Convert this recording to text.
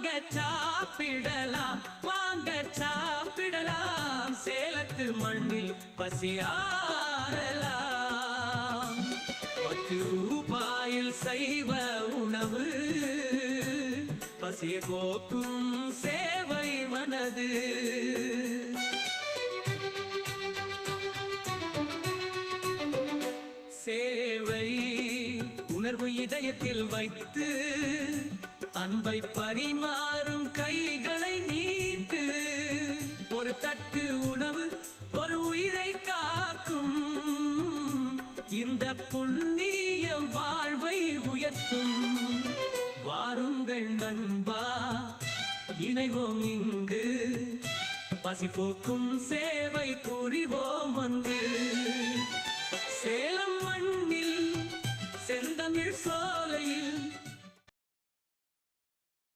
வாங்க சாப்பிடலாம் வாங்க சாப்பிடலாம். சேலத்து மண்ணில் பசியாரலாம் பத்து ரூபாயில் சைவ உணவு பசிய போக்கும் சேவை மனது. சேவை உணர்வு இதயத்தில் வைத்து அன்பை பரிமாறும் கைகளை நீட்டு. ஒரு தட்டு உணவு ஒரு உயிரை காக்கும். இந்த புண்ணிய வாழ்வை உயர்த்தும். வாருங்கள் நண்பா இணைவோம் இங்கு. பசி போக்கும் சேவை புரிவோம் வந்து சேலம் மண்ணில் செந்தமிழ் சோலையில்